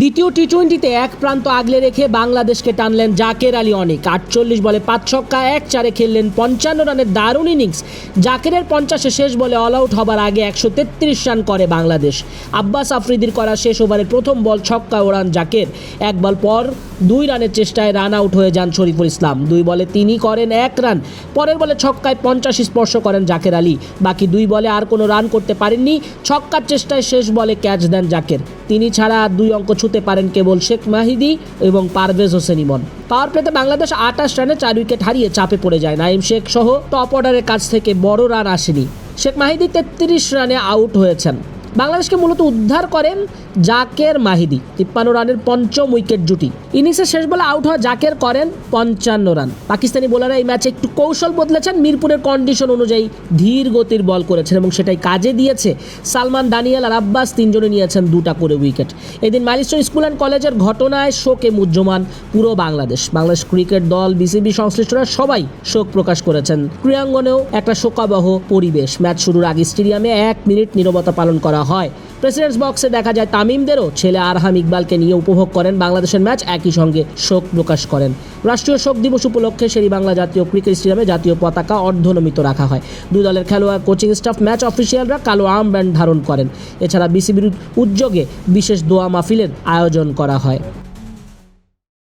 দ্বিতীয় টি টোয়েন্টিতে এক প্রান্ত আগলে রেখে বাংলাদেশকে টানলেন জাকের আলী অনেক। আটচল্লিশ বলে পাঁচ ছক্কা, এক চারে খেললেন পঞ্চান্ন রানের দারুণ ইনিংস। জাকেরের পঞ্চাশে শেষ বলে অল আউট হবার আগে একশো তেত্রিশ রান করে বাংলাদেশ। আব্বাস আফ্রিদির করা শেষ ওভারের প্রথম বল ছক্কা ওড়ান জাকের। এক বল পর দুই রানের চেষ্টায় রান আউট হয়ে যান শরীফুল ইসলাম। দুই বলে তিনি করেন এক রান পরের বলে ছক্কায় পঞ্চাশ স্পর্শ করেন জাকের আলী। বাকি দুই বলে আর কোনো রান করতে পারেননি। ছক্কার চেষ্টায় শেষ বলে ক্যাচ দেন জাকের। তিনি ছাড়া দুই অঙ্ক ছুতে পারেন কেবল শেখ মাহিদি এবং পারভেজ হোসেন ইমন। পাওয়ার প্লেতে বাংলাদেশ আটাশ রানে চার উইকেট হারিয়ে চাপে পড়ে যায়। নাইম শেখ সহ টপ অর্ডারের কাছ থেকে বড় রান আসেনি। শেখ মাহিদি তেত্রিশ রানে আউট হয়েছেন। বাংলাদেশকে মূলত উদ্ধার করেন জাকের মাহিদি, তিপ্পান্ন রানের পঞ্চম উইকেট জুটি। ইনিংসের শেষ বলে আউট হওয়া জাকের করেন পঞ্চান্ন রান। পাকিস্তানি বোলাররা এই ম্যাচে একটু কৌশল বদলেছেন, মিরপুরের কন্ডিশন অনুযায়ী ধীর গতির বল করেছেন এবং সেটাই কাজে দিয়েছে। সালমান, দানিয়াল আর আব্বাস তিনজনে নিয়েছেন দুটা করে উইকেট। এদিন মাইলস্টোন স্কুল অ্যান্ড কলেজের ঘটনায় শোকে মুহ্যমান পুরো বাংলাদেশ। বাংলাদেশ ক্রিকেট দল, বিসিবি সংশ্লিষ্টরা সবাই শোক প্রকাশ করেছেন। ক্রীড়াঙ্গনেও একটা শোকাবহ পরিবেশ। ম্যাচ শুরুর আগে স্টেডিয়ামে এক মিনিট নীরবতা পালন করা হয়। প্রেসিডেন্টস বক্সে দেখা যায় তামিমদেরও ছেলে আরহাম ইকবালকে নিয়ে উপভোগ করেন বাংলাদেশের ম্যাচ, একই সঙ্গে শোক প্রকাশ করেন। রাষ্ট্রীয় শোক দিবস উপলক্ষে শেরি বাংলা জাতীয় ক্রিকেট স্টেডিয়ামে জাতীয় পতাকা অর্ধনমিত রাখা হয়। দুই দলের খেলোয়াড় কোচিং স্টাফ, ম্যাচ অফিসিয়ালরা কালো ব্যান্ড ধারণ করেন। এছাড়া বিসিবির উদ্যোগে বিশেষ দোয়া মাহফিলের আয়োজন করা হয়।